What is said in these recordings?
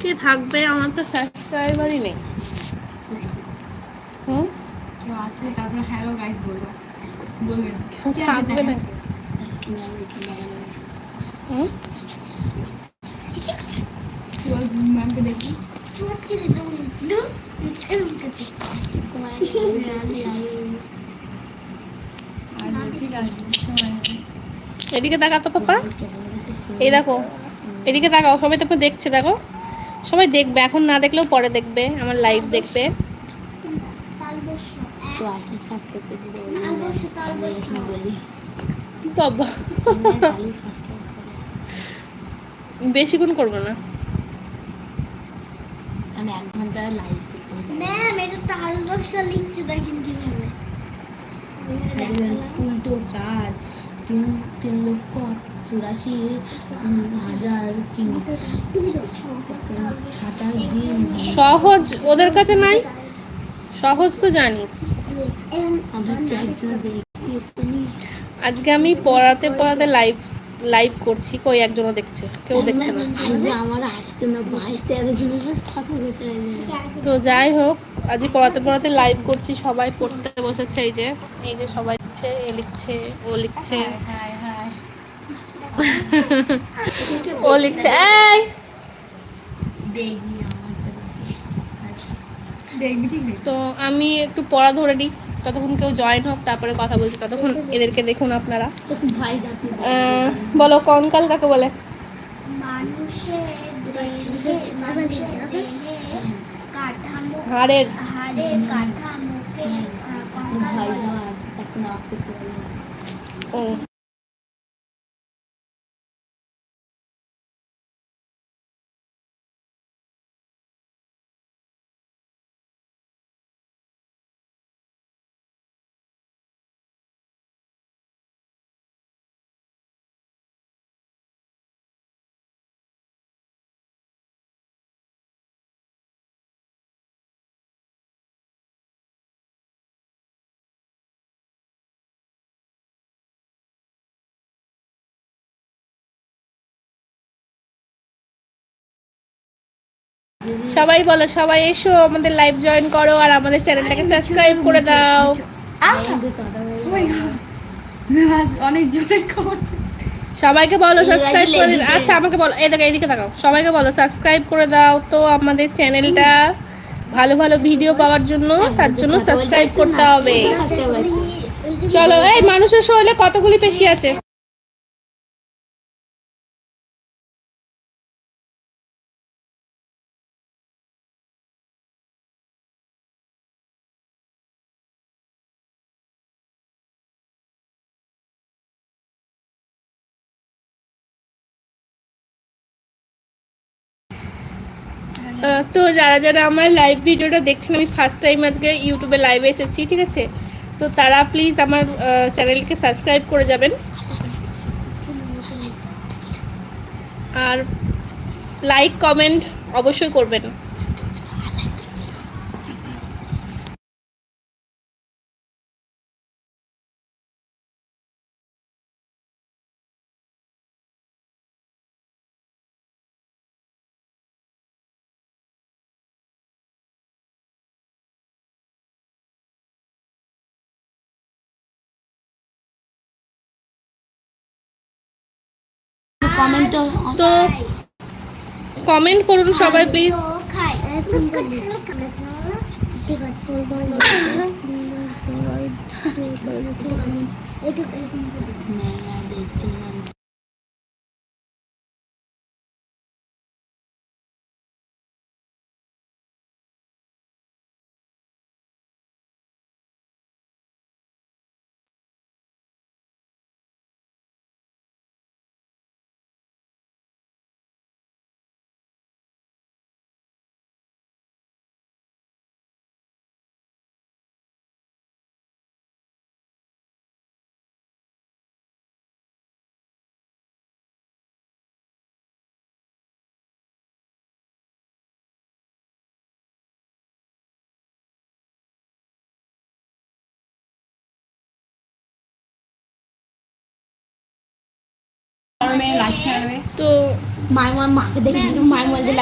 কে থাকবে? আমার তো সাবস্ক্রাইবারই নেই। হুম? আছে তারপর হ্যালো গাইস বলব বলবে থাকবে না। হুম? ম্যামকে দেখি আর ঠিক আছে এদিকে তাকা তো পাপা। এই দেখো এদিকে তাকাও সবাই তোকে দেখছে দেখো। সবাই দেখবে এখন না দেখলেও পরে দেখবে আমার লাইভ দেখবে। তো বাবা বেশিক্ষণ করব না। আমি এক ঘণ্টা লাইভ ম্যাম এটা দেখেন কীভাবে। উল্টো চার তিন তিন লক্ষ চুরাশি হাজার তিন সাতাশ দিন সহজ ওদের কাছে নাই? সহজ তো জানি। আজকে আমি পড়াতে পড়াতে লাইভ লাইভ করছি। কই একজনও দেখছে? কেউ দেখছে না। তো যাই হোক আজ পড়াতে পড়াতে লাইভ করছি। সবাই পড়তে বসেছে এই যে এই যে সবাই লিখছে এ লিখছে ও লিখছে। ও লিখছে এই! তো আমি একটু পড়া ধরে নিই। ততক্ষণ কেউ জয়েন হোক তারপরে কথা বলছি। ততক্ষণ এদেরকে দেখুন আপনারা। ভাই বলো কঙ্কাল কাকে বলে? হাড়ের। হাড়ের সবাই বলো সবাই এসো আমাদের লাইভ জয়েন করো আর আমাদের চ্যানেলটাকে সাবস্ক্রাইব করে দাও। অনেক জোরে সবাইকে বলো সাবস্ক্রাইব করে দিন। আচ্ছা আমাকে বলো এই দেখো এইদিকে তাকাও। সবাইকে বলো সাবস্ক্রাইব করে দাও তো আমাদের চ্যানেলটা। ভালো ভালো ভিডিও পাওয়ার জন্য তার জন্য সাবস্ক্রাইব করতে হবে। চলো এই মানুষের শরীরে কতগুলি পেশি আছে? তো যারা যারা আমার লাইভ ভিডিওটা দেখছেন, আমি ফার্স্ট টাইম আজকে ইউটিউবে লাইভে এসেছি, ঠিক আছে? তো তারা প্লিজ আমার চ্যানেলকে সাবস্ক্রাইব করে যাবেন। আর লাইক কমেন্ট অবশ্যই করবেন। কমেন্ট তো কমেন্ট করুন সবাই প্লিজ ঠিক আছে তো মায়ের মাকে দেখে মায়ের মধ্যে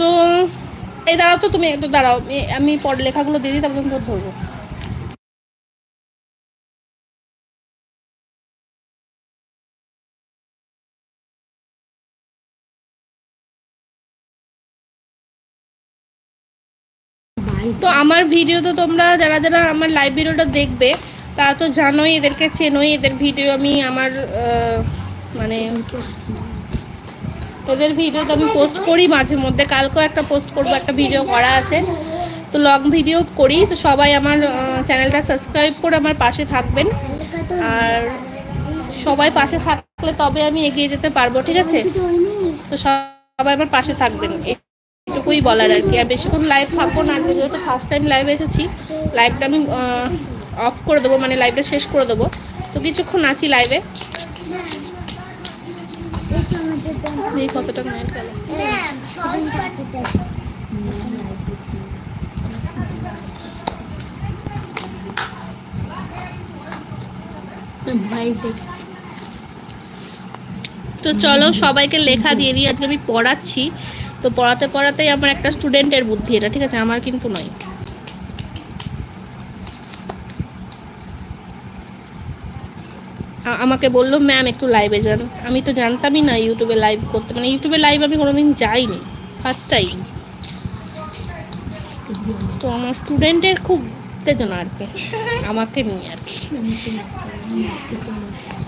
তো, এই দাঁড়াও তো তুমি একটু দাঁড়াও, আমি পরে লেখাগুলো দিয়ে দিই, তারপর তোর ধরবো। তো আমার ভিডিও তো তোমরা যারা যারা আমার লাইভ ভিডিওটা দেখবে, তারা তো জানোই, এদেরকে চেনোই, এদের ভিডিও আমি আমার মানে এদের ভিডিও তো আমি পোস্ট করি মাঝে মধ্যে। কালকেও একটা পোস্ট করব, একটা ভিডিও করা আছে। তো লং ভিডিও করি। তো সবাই আমার চ্যানেলটা সাবস্ক্রাইব করে আমার পাশে থাকবেন। আর সবাই পাশে থাকলে তবে আমি এগিয়ে যেতে পারব, ঠিক আছে? তো সবাই আমার পাশে থাকবেন। এটুকুই বলার আর কি। আর বেশিক্ষণ লাইভ থাকব না আজকে যেহেতু ফার্স্ট টাইম লাইভে এসেছি লাইভটা আমি অফ করে দেবো মানে লাইভটা শেষ করে দেবো। তো কিছুক্ষণ আছি লাইভে তো চলো সবাইকে লেখা দিয়ে দিই, আজকে আমি পড়াচ্ছি। তো পড়াতে পড়াতেই আমার একটা স্টুডেন্টের বুদ্ধি এটা, ঠিক আছে? আমার কিন্তু নয়। আমাকে বলল ম্যাম একটু লাইভে যান। আমি তো জানতামই না ইউটিউবে লাইভ করতে। মানে ইউটিউবে লাইভ আমি কোনোদিন যাইনি ফার্স্ট টাইম তো আমার স্টুডেন্টের খুব উত্তেজনা আর কি আমাকে নিয়ে আর কি।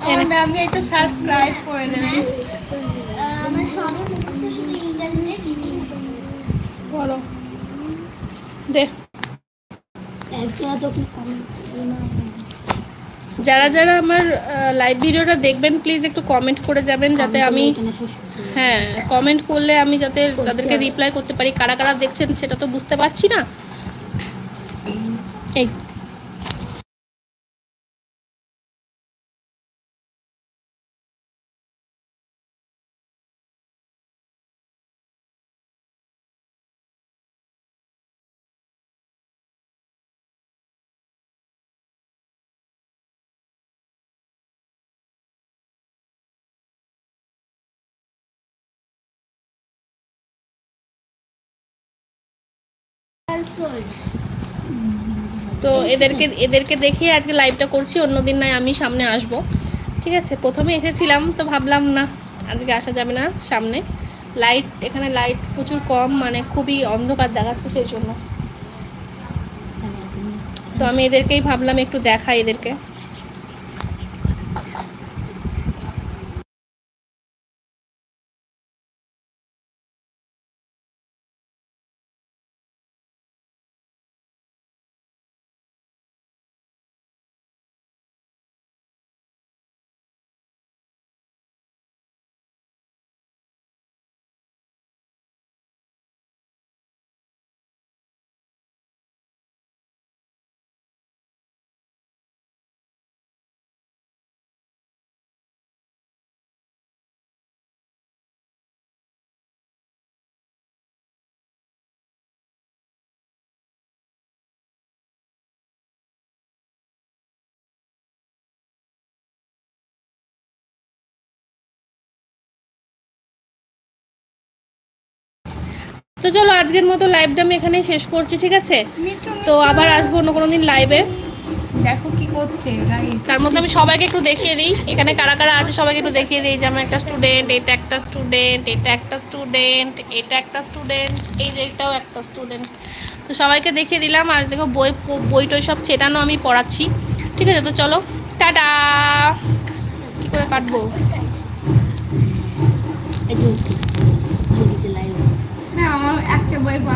আমার ম্যামকে একটু সাবস্ক্রাইব করে দেবেন। আমার সব মুখস্থ শুধু ইংরেজিতে হিন্দি বলো। দে। একটা তো খুব কম না। যারা যারা আমার লাইভ ভিডিওটা দেখবেন প্লিজ একটু কমেন্ট করে যাবেন যাতে আমি। হ্যাঁ কমেন্ট করলে আমি যাতে তাদেরকে রিপ্লাই করতে পারি। কারা কারা দেখছেন সেটা তো বুঝতে পারছি না। এই। তো এদেরকে এদেরকে দেখিয়ে আজকে লাইভটা করছি, অন্যদিন নয়, আমি সামনে আসব। ঠিক আছে, প্রথমে এসেছিলাম, তো ভাবলাম, না, আজকে আসা যাবে না সামনে। লাইট এখানে লাইট প্রচুর কম মানে খুবই অন্ধকার দেখাচ্ছে সেই জন্য। তো আমি এদেরকেই ভাবলাম একটু দেখা এদেরকে। তো চলো আজকের মতো লাইভটা আমি এখানেই শেষ করছি ঠিক আছে? তো আবার আসব অন্য কোনো দিন লাইভে দেখো কি করছে তার মধ্যে আমি সবাইকে একটু দেখিয়ে দিই। এখানে কারা কারা আছে সবাইকে একটু দেখিয়ে দিই যে আমার একটা স্টুডেন্ট এটা একটা স্টুডেন্ট এটা একটা স্টুডেন্ট এটা একটা স্টুডেন্ট এই যে এটাও একটা স্টুডেন্ট তো সবাইকে দেখিয়ে দিলাম। আর দেখো বই বই টই সব ছেটানো আমি পড়াচ্ছি। ঠিক আছে তো চলো। টাটা! কি করে কাটবো? এই boyfriend.